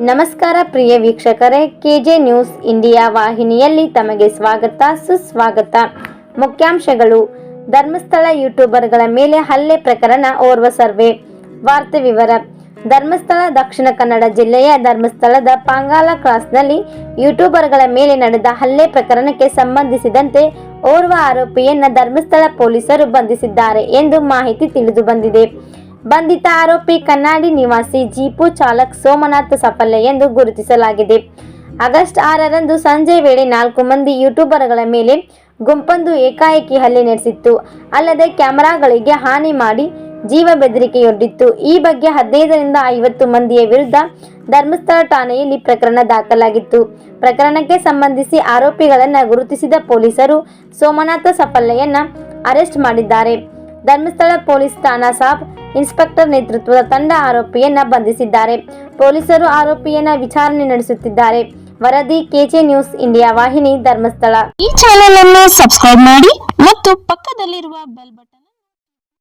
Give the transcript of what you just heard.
ನಮಸ್ಕಾರ ಪ್ರಿಯ ವೀಕ್ಷಕರೇ, K J news India ವಾಹಿನಿಯಲ್ಲಿ ತಮಗೆ ಸ್ವಾಗತ, ಸುಸ್ವಾಗತ. ಮುಖ್ಯಾಂಶಗಳು. ಧರ್ಮಸ್ಥಳ ಯೂಟ್ಯೂಬರ್ಗಳ ಮೇಲೆ ಹಲ್ಲೆ ಪ್ರಕರಣ ಓರ್ವ ಸರ್ವೆ. ವಾರ್ತೆ ವಿವರ. ಧರ್ಮಸ್ಥಳ, ದಕ್ಷಿಣ ಕನ್ನಡ ಜಿಲ್ಲೆಯ ಧರ್ಮಸ್ಥಳದ ಪಾಂಗಾಲ ಕ್ರಾಸ್ನಲ್ಲಿ ಯೂಟ್ಯೂಬರ್ಗಳ ಮೇಲೆ ನಡೆದ ಹಲ್ಲೆ ಪ್ರಕರಣಕ್ಕೆ ಸಂಬಂಧಿಸಿದಂತೆ ಓರ್ವ ಆರೋಪಿಯನ್ನ ಧರ್ಮಸ್ಥಳ ಪೊಲೀಸರು ಬಂಧಿಸಿದ್ದಾರೆ ಎಂದು ಮಾಹಿತಿ ತಿಳಿದು ಬಂದಿದೆ. ಬಂಧಿತ ಆರೋಪಿ ಕನ್ನಾಡಿ ನಿವಾಸಿ ಜೀಪು ಚಾಲಕ್ ಸೋಮನಾಥ್ ಸಫಲ್ಯ ಎಂದು ಗುರುತಿಸಲಾಗಿದೆ. ಆಗಸ್ಟ್ ಆರರಂದು ಸಂಜೆ ವೇಳೆ ನಾಲ್ಕು ಮಂದಿ ಯೂಟ್ಯೂಬರ್ಗಳ ಮೇಲೆ ಗುಂಪೊಂದು ಏಕಾಏಕಿ ಹಲ್ಲೆ ನಡೆಸಿತ್ತು. ಅಲ್ಲದೆ ಕ್ಯಾಮೆರಾಗಳಿಗೆ ಹಾನಿ ಮಾಡಿ ಜೀವ ಬೆದರಿಕೆಯೊಡ್ಡಿತ್ತು. ಈ ಬಗ್ಗೆ ಹದಿನೈದರಿಂದ ಐವತ್ತು ಮಂದಿಯ ವಿರುದ್ಧ ಧರ್ಮಸ್ಥಳ ಠಾಣೆಯಲ್ಲಿ ಪ್ರಕರಣ ದಾಖಲಾಗಿತ್ತು. ಪ್ರಕರಣಕ್ಕೆ ಸಂಬಂಧಿಸಿ ಆರೋಪಿಗಳನ್ನು ಗುರುತಿಸಿದ ಪೊಲೀಸರು ಸೋಮನಾಥ ಸಫಲ್ಯನ್ನ ಅರೆಸ್ಟ್ ಮಾಡಿದ್ದಾರೆ. ಧರ್ಮಸ್ಥಳ ಪೊಲೀಸ್ ಠಾಣಾ ಸಾಬ್ ಇನ್ಸ್ಪೆಕ್ಟರ್ ನೇತೃತ್ವದ ತಂಡ ಆರೋಪಿಯನ್ನ ಬಂಧಿಸಿದ್ದಾರೆ. ಪೊಲೀಸರು ಆರೋಪಿಯನ್ನ ವಿಚಾರಣೆ ನಡೆಸುತ್ತಿದ್ದಾರೆ. ವರದಿ ಕೆಜೆ ನ್ಯೂಸ್ ಇಂಡಿಯಾ ವಾಹಿನಿ ಧರ್ಮಸ್ಥಳ. ಈ ಚಾನೆಲ್ ಅನ್ನು ಸಬ್ಸ್ಕ್ರೈಬ್ ಮಾಡಿ ಮತ್ತು ಪಕ್ಕದಲ್ಲಿರುವ ಬೆಲ್ ಬಟನ್